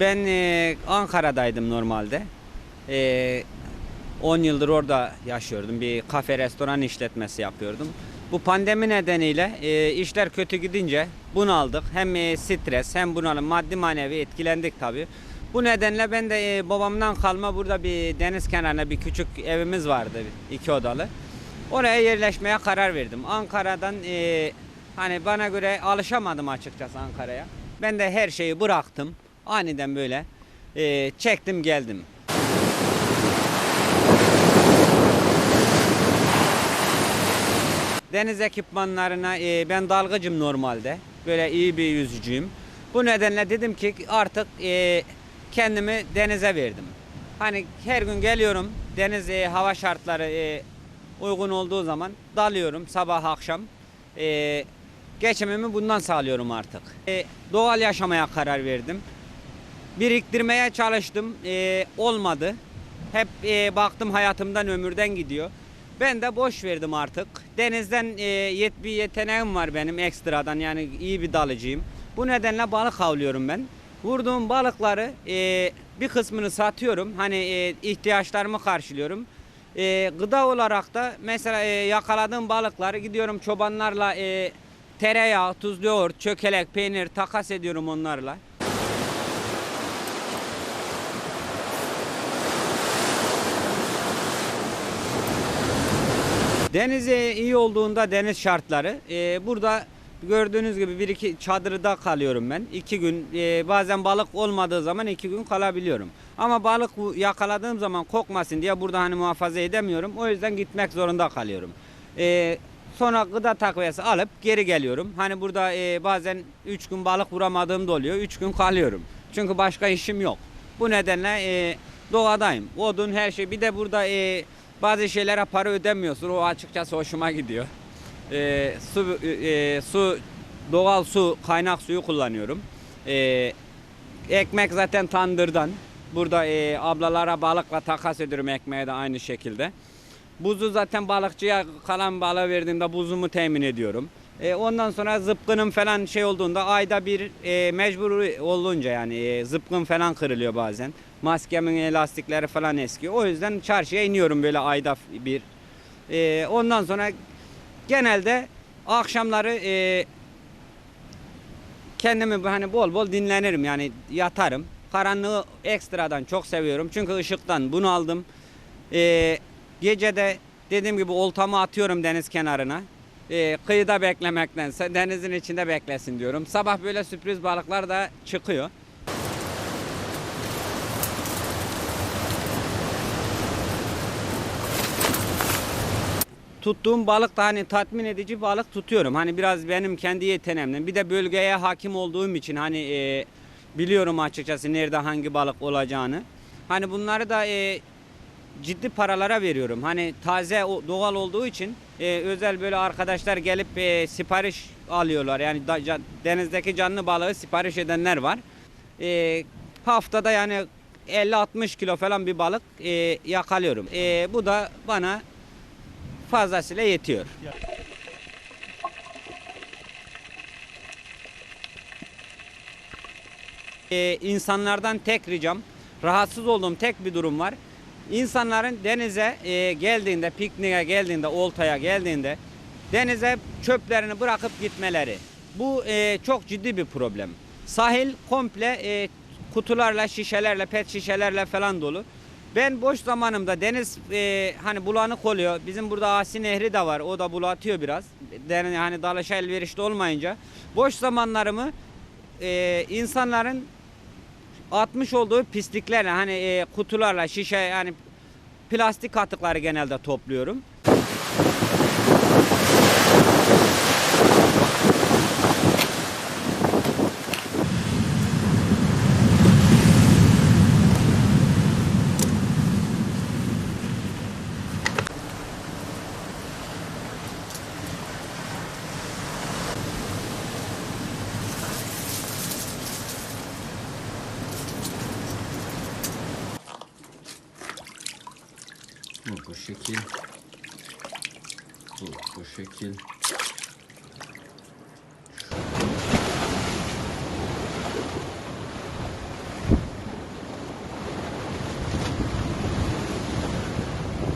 Ben e, Ankara'daydım normalde. E, 10 yıldır orada yaşıyordum. Bir kafe restoran işletmesi yapıyordum. Bu pandemi nedeniyle e, işler kötü gidince bunaldık. Hem e, stres hem bunalım maddi manevi etkilendik tabii. Bu nedenle ben de e, babamdan kalma burada bir deniz kenarında bir küçük evimiz vardı iki odalı. Oraya yerleşmeye karar verdim. Ankara'dan e, hani bana göre alışamadım açıkçası Ankara'ya. Ben de her şeyi bıraktım. Aniden böyle e, çektim geldim. Deniz ekipmanlarına e, ben dalgıcım normalde. Böyle iyi bir yüzücüyüm. Bu nedenle dedim ki artık e, kendimi denize verdim. Hani her gün geliyorum deniz e, hava şartları e, uygun olduğu zaman dalıyorum sabah akşam. E, geçimimi bundan sağlıyorum artık. E, doğal yaşamaya karar verdim. Biriktirmeye çalıştım. e, olmadı. Hep e, baktım hayatımdan ömürden gidiyor. Ben de boş verdim artık. Denizden e, yet bir yeteneğim var benim ekstradan yani iyi bir dalıcıyım. Bu nedenle balık avlıyorum ben. Vurduğum balıkları e, bir kısmını satıyorum. Hani e, ihtiyaçlarımı karşılıyorum. E, gıda olarak da mesela e, yakaladığım balıkları gidiyorum çobanlarla e, tereyağı, tuzlu yoğurt, çökelek, peynir takas ediyorum onlarla. Deniz iyi olduğunda deniz şartları. e, burada gördüğünüz gibi bir iki çadırda kalıyorum ben. İki gün e, bazen balık olmadığı zaman iki gün kalabiliyorum. Ama balık yakaladığım zaman kokmasın diye burada hani muhafaza edemiyorum. O yüzden gitmek zorunda kalıyorum. E, sonra gıda takviyesi alıp geri geliyorum. Hani burada e, bazen üç gün balık vuramadığım da oluyor. Üç gün kalıyorum. Çünkü başka işim yok. Bu nedenle e, doğadayım. Odun her şey. Bir de burada e, bazı şeylere para ödemiyorsun. O açıkçası hoşuma gidiyor. E, su e, su doğal su kaynak suyu kullanıyorum. E, ekmek zaten tandırdan. Burada e, ablalara balıkla takas ediyorum ekmeğe de aynı şekilde. Buzu zaten balıkçıya kalan balığı verdiğimde buzumu temin ediyorum. E, ondan sonra zıpkınım falan şey olduğunda ayda bir e, mecbur olunca yani e, zıpkın falan kırılıyor bazen. Maskemin elastikleri falan eskiyor. O yüzden çarşıya iniyorum böyle ayda bir. E, ondan sonra genelde akşamları e, kendimi hani bol bol dinlenirim yani yatarım. Karanlığı ekstradan çok seviyorum çünkü ışıktan bunu aldım. Ee, gece de dediğim gibi oltamı atıyorum deniz kenarına. Ee, kıyıda beklemektense denizin içinde beklesin diyorum. Sabah böyle sürpriz balıklar da çıkıyor. tuttuğum balık da hani tatmin edici balık tutuyorum. Hani biraz benim kendi yeteneğimden. Bir de bölgeye hakim olduğum için hani e, biliyorum açıkçası nerede hangi balık olacağını. Hani bunları da e, ciddi paralara veriyorum. Hani taze doğal olduğu için e, özel böyle arkadaşlar gelip e, sipariş alıyorlar. Yani da- ca- denizdeki canlı balığı sipariş edenler var. E, haftada yani 50-60 kilo falan bir balık e, yakalıyorum. E, bu da bana fazlasıyla yetiyor. Ee, insanlardan tek ricam, rahatsız olduğum tek bir durum var. İnsanların denize e, geldiğinde, pikniğe geldiğinde, oltaya geldiğinde denize çöplerini bırakıp gitmeleri. Bu e, çok ciddi bir problem. Sahil komple e, kutularla, şişelerle, pet şişelerle falan dolu. Ben boş zamanımda deniz e, hani bulanık oluyor. Bizim burada Asi Nehri de var. O da bulatıyor biraz. Deniz hani dalışa elverişli olmayınca. Boş zamanlarımı e, insanların atmış olduğu pisliklerle hani e, kutularla şişe yani plastik atıkları genelde topluyorum. Bu, bu şekil. Bu, bu şekil.